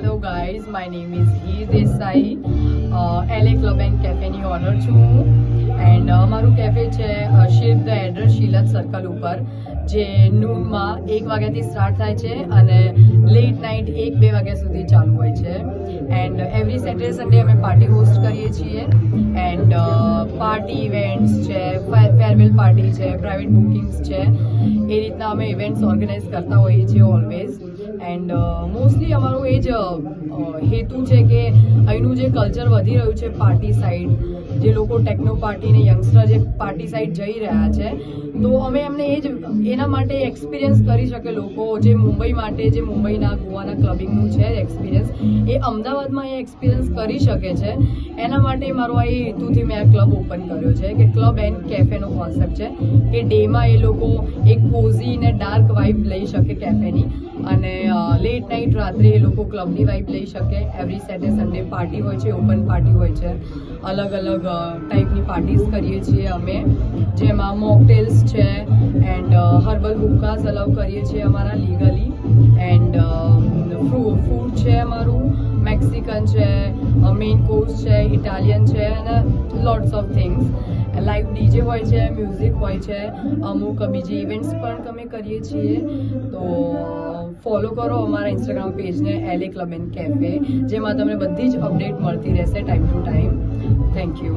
Hello guys my name is Heer Desai Elle club and કેફેની owner છું હું. And uh, મારું cafe છે shape the address શીલત circle ઉપર, જે નૂનમાં એક વાગ્યાથી સ્ટાર્ટ થાય છે અને લેટ નાઇટ એક, બે વાગ્યા સુધી ચાલુ હોય છે. એન્ડ એવરી સેટરડે સન્ડે અમે પાર્ટી હોસ્ટ કરીએ છીએ. એન્ડ પાર્ટી ઇવેન્ટ્સ છે ફેરવેલ પાર્ટી છે પ્રાઇવેટ બુકિંગ્સ છે. એ રીતના અમે ઇવેન્ટ્સ ઓર્ગેનાઇઝ કરતા હોઈએ છીએ ઓલવેઝ એન્ડ મોસ્ટલી અમારું એ જ હેતુ છે કે અહીંનું જે કલ્ચર વધી રહ્યું છે પાર્ટી સાઈડ જે લોકો ટેકનો પાર્ટીને યંગસ્ટર જે પાર્ટી સાઈડ જઈ રહ્યા છે, તો અમે એમને એ જ, એના માટે એક્સપિરિયન્સ કરી શકે લોકો. જે મુંબઈ માટે, જે મુંબઈના ગોવાના ક્લબિંગનું છે એક્સપિરિયન્સ એ અમદાવાદમાં એ એક્સપિરિયન્સ કરી શકે છે. એના માટે મારો આ એ હેતુથી મેં આ ક્લબ ઓપન કર્યો છે કે ક્લબ એન્ડ કેફેનો કોન્સેપ્ટ છે કે ડેમાં એ લોકો એક કોઝી ને ડાર્ક વાઇબ લઈ શકે કેફેની અને લેટ નાઇટ રાત્રે એ લોકો ક્લબની વાઇબ લઈ શકે. એવરી સેટરડે સન્ડે પાર્ટી હોય છે ઓપન પાર્ટી હોય છે. અલગ અલગ ટાઈપની પાર્ટીઝ કરીએ છીએ અમે. જેમાં મોકટેલ્સ છે એન્ડ હર્બલ હુક્કાસ અલાઉ કરીએ છીએ અમારા લીગલી એન્ડ ફૂડ છે અમારું મેક્સિકન છે મેઇન કોર્સ છે ઇટાલિયન છે અને lots of things live DJ હોય છે મ્યુઝિક હોય છે, અમુક બીજી ઇવેન્ટ્સ પણ અમે કરીએ છીએ, તો ફોલો કરો અમારા ઇન્સ્ટાગ્રામ પેજને એલ ક્લબ એન્ડ કેફે જેમાં તમને બધી જ અપડેટ મળતી રહેશે time to time thank you